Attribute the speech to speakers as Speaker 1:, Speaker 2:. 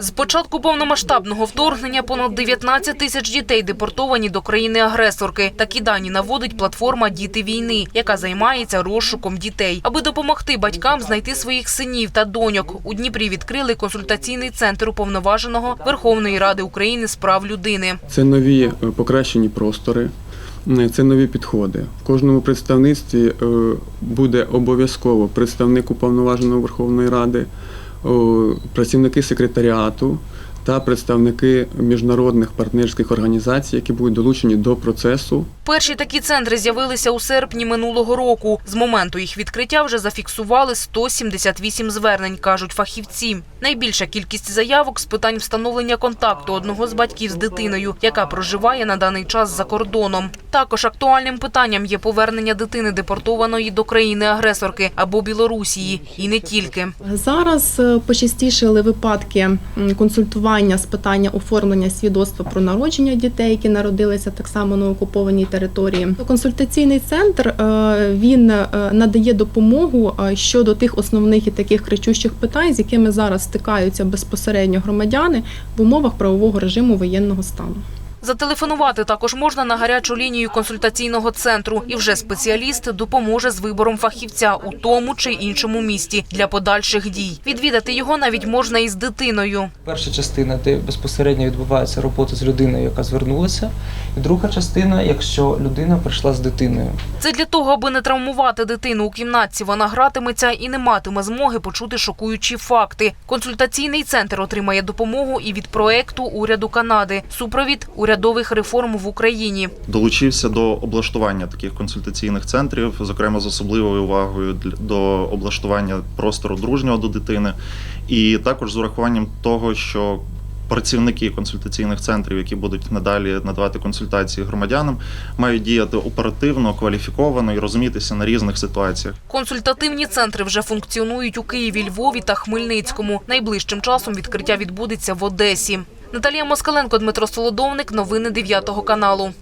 Speaker 1: З початку повномасштабного вторгнення понад 19 тисяч дітей депортовані до країни-агресорки. Такі дані наводить платформа Діти війни, яка займається розшуком дітей. Аби допомогти батькам знайти своїх синів та доньок. У Дніпрі відкрили консультаційний центр уповноваженого Верховної Ради України з прав людини.
Speaker 2: Це нові е, покращені простори, е, це нові підходи. В кожному представництві е, буде обов'язково представник уповноваженого Верховної Ради, працівники секретаріату та представники міжнародних партнерських організацій, які будуть долучені до процесу
Speaker 1: Перші такі центри з'явилися у серпні минулого року. З моменту їх відкриття вже зафіксували 178 звернень, кажуть фахівці. Найбільша кількість заявок з питань встановлення контакту одного з батьків з дитиною, яка проживає на даний час за кордоном. Також актуальним питанням є повернення дитини депортованої до країни-агресорки або Білорусії, і не тільки.
Speaker 3: Зараз е, почастішили випадки м, консультування з питання оформлення свідоцтва про народження дітей, які народилися так само на окупованій території. Консультаційний центр е, він е, надає допомогу е, щодо тих основних і таких кричущих питань, з якими зараз стикаються безпосередньо громадяни в умовах правового режиму воєнного стану.
Speaker 1: Зателефонувати також можна на гарячу лінію консультаційного центру, і вже спеціаліст допоможе з вибором фахівця у тому чи іншому місті для подальших дій. Відвідати його навіть можна із дитиною.
Speaker 4: Перша частина, де безпосередньо відбувається робота з людиною, яка звернулася, і друга частина, якщо людина прийшла з дитиною.
Speaker 1: Це для того, аби не травмувати дитину у кімнатці. Вона гратиметься і не матиме змоги почути шокуючі факти. Консультаційний центр отримає допомогу і від проекту уряду Канади. Супровід урядових реформ в Україні.
Speaker 5: долучився до облаштування таких консультаційних центрів, зокрема з особливою увагою до облаштування простору дружнього до дитини, і також з урахуванням того, що працівники консультаційних центрів, які будуть надалі надавати консультації громадянам, мають діяти оперативно, кваліфіковано і розумітися на різних ситуаціях.
Speaker 1: Консультативні центри вже функціонують у Києві, Львові та Хмельницькому. Найближчим часом відкриття відбудеться в Одесі. Наталія Москаленко, Дмитро Солодовник. Новини 9 каналу.